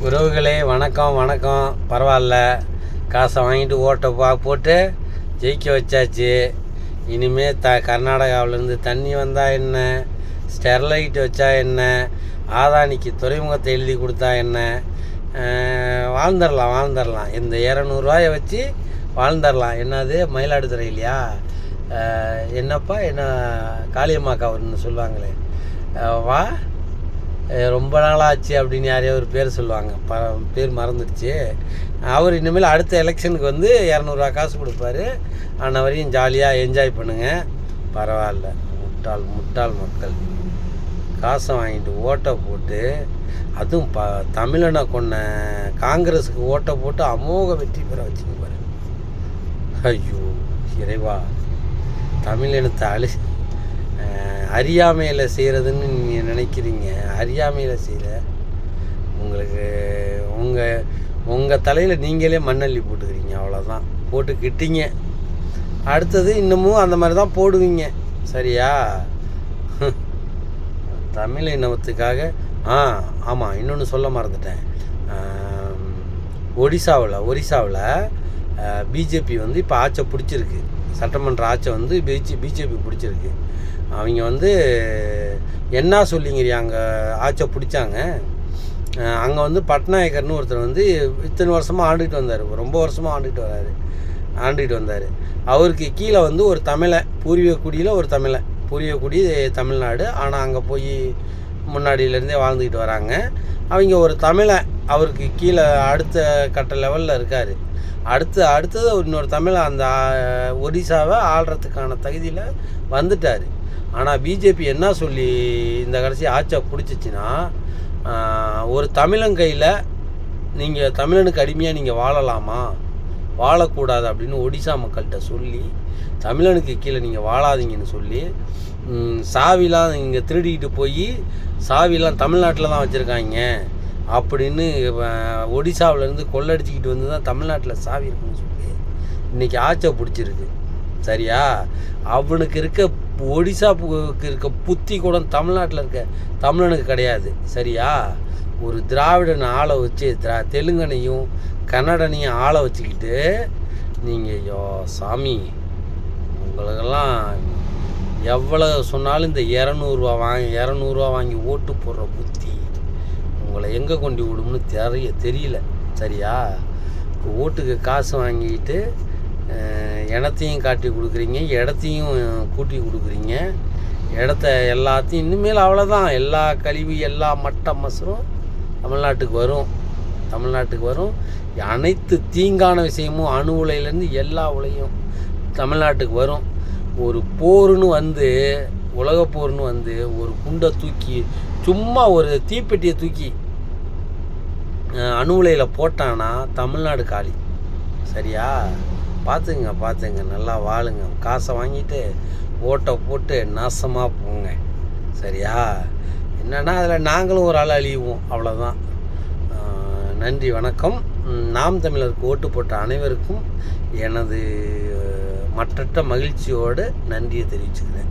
வணக்கம் வணக்கம். பரவாயில்ல. காசை வாங்கிட்டு ஓட்டை பா போட்டு ஜெயிக்க வச்சாச்சு. இனிமேல் த கர்நாடகாவிலேருந்து தண்ணி வந்தால் என்ன? ஸ்டெர்லைட் வச்சா என்ன? ஆதானிக்கு துறைமுகத்தை எழுதி கொடுத்தா என்ன? வாழ்ந்துடலாம் வாழ்ந்துடலாம். இந்த இரநூறுவாயை வச்சு வாழ்ந்துடலாம். என்னது? மயிலாடுதுறை இல்லையா? என்னப்பா? என்ன காளியம்மாக்கா ஒன்று சொல்லுவாங்களே. வா. ரொம்ப நாளாச்சு அப்படின்னு யாரையோ ஒரு பேர் சொல்லுவாங்க. ப பேர் மறந்துடுச்சு. அவர் இனிமேல் அடுத்த எலெக்ஷனுக்கு வந்து இரநூறுவா காசு கொடுப்பாரு. அன்ன வரையும் ஜாலியாக என்ஜாய் பண்ணுங்கள் பரவாயில்ல. முட்டாள் முட்டாள் மக்கள். காசை வாங்கிட்டு ஓட்டை போட்டு அதுவும் ப தமிழனை கொண்ட காங்கிரஸுக்கு ஓட்டை போட்டு அமோக வெற்றி பெற வச்சுங்க பாரு. ஐயோ இறைவா. தமிழினத்தை அழி அறியாமையில் செய்கிறதுன்னு நீங்கள் நினைக்கிறீங்க அறியாமையில் செய்யல உங்களுக்கு உங்கள் உங்கள் தலையில் நீங்களே மண்ணள்ளி போட்டுக்கிறீங்க அவ்வளோதான் போட்டுக்கிட்டீங்க அடுத்தது இன்னமும் அந்த மாதிரி தான் போடுவீங்க. சரியா? தமிழ் இனத்துக்காக ஆ ஆமாம் இன்னொன்று சொல்ல மறந்துட்டேன். ஒடிசாவில் ஒரிசாவில் பிஜேபி வந்து இப்போ ஆட்சை பிடிச்சிருக்கு. சட்டமன்ற ஆட்சை வந்து பிஜி பிஜேபி பிடிச்சிருக்கு. அவங்க வந்து என்ன சொல்லிங்கிறியா அங்கே ஆட்சை பிடிச்சாங்க? அங்கே வந்து பட்நாயக்கர்னு ஒருத்தர் வந்து இத்தனை வருஷமாக ஆண்டுகிட்டு வந்தார். ரொம்ப வருஷமாக ஆண்டுகிட்டு வராரு. ஆண்டுகிட்டு வந்தார். அவருக்கு கீழே வந்து ஒரு தமிழை பூர்வீக குடியில் ஒரு தமிழை. பூர்வீக குடி தமிழ்நாடு. ஆனால் அங்கே போய் முன்னாடியிலேருந்தே வாழ்ந்துக்கிட்டு வராங்க. அவங்க ஒரு தமிழை அவருக்கு கீழே அடுத்த கட்ட லெவலில் இருக்கார். அடுத்து அடுத்தது இன்னொரு தமிழை அந்த ஒடிசாவை ஆள்றதுக்கான தகுதியில் வந்துட்டார். ஆனால் பிஜேபி என்ன சொல்லி இந்த கடைசி ஆட்சியை பிடிச்சிச்சின்னா ஒரு தமிழன் கையில் நீங்கள் தமிழனுக்கு அடிமையாக நீங்கள் வாழலாமா? வாழக்கூடாது அப்படின்னு ஒடிசா மக்கள்கிட்ட சொல்லி தமிழனுக்கு கீழே நீங்கள் வாழாதீங்கன்னு சொல்லி சாவிலாம் இங்கே திருடிக்கிட்டு போய் சாவிலாம் தமிழ்நாட்டில் தான் வச்சுருக்காங்க. அப்படின்னு ஒடிசாவிலேருந்து கொள்ளடிச்சிக்கிட்டு வந்து தான் தமிழ்நாட்டில் சாவி இருக்குன்னு சொல்லி இன்றைக்கி ஆச்சை பிடிச்சிருக்கு. சரியா? அவனுக்கு இருக்க ஒடிசாவுக்கு இருக்க புத்தி கூட தமிழ்நாட்டில் இருக்க தமிழனுக்கு கிடையாது. சரியா? ஒரு திராவிடன் ஆளை வச்சு திரா தெலுங்கனையும் கன்னடனையும் ஆளை வச்சுக்கிட்டு நீங்கள் ஐயோ சாமி உங்களுக்கெல்லாம் எவ்வளோ சொன்னாலும் இந்த இரநூறுவா வாங்கி இரநூறுவா வாங்கி ஓட்டு போடுற புத்தி. உங்களை எங்கே கொண்டு விடும்னு தெரிய தெரியல. சரியா? இப்போ ஓட்டுக்கு காசு வாங்கிக்கிட்டு இனத்தையும் காட்டி கொடுக்குறீங்க இடத்தையும் கூட்டி கொடுக்குறீங்க. இடத்த எல்லாத்தையும் இனிமேல் அவ்வளோதான் எல்லா கழிவு எல்லா மட்ட மசரும் தமிழ்நாட்டுக்கு வரும். தமிழ்நாட்டுக்கு வரும். அனைத்து தீங்கான விஷயமும் அணு உலையிலேருந்து எல்லா உலையும் தமிழ்நாட்டுக்கு வரும். ஒரு போர்னு வந்து உலக போர்னு வந்து ஒரு குண்டை தூக்கி சும்மா ஒரு தீப்பெட்டியை தூக்கி அணு உலையில் போட்டான்னா தமிழ்நாடு காலி. சரியா? பார்த்துங்க பார்த்துங்க நல்லா வாழுங்க. காசை வாங்கிட்டு ஓட்டை போட்டு நாசமாக போங்க. சரியா? என்னன்னா அதில் நாங்களும் ஒரு ஆள் அழிவோம். அவ்வளோதான் நன்றி வணக்கம். நாம் தமிழருக்கு ஓட்டு போட்ட அனைவருக்கும் எனது மற்றட்ட மற்றற்ற மகிழ்ச்சியோடு நன்றியை தெரிவிச்சுக்கிறேன்.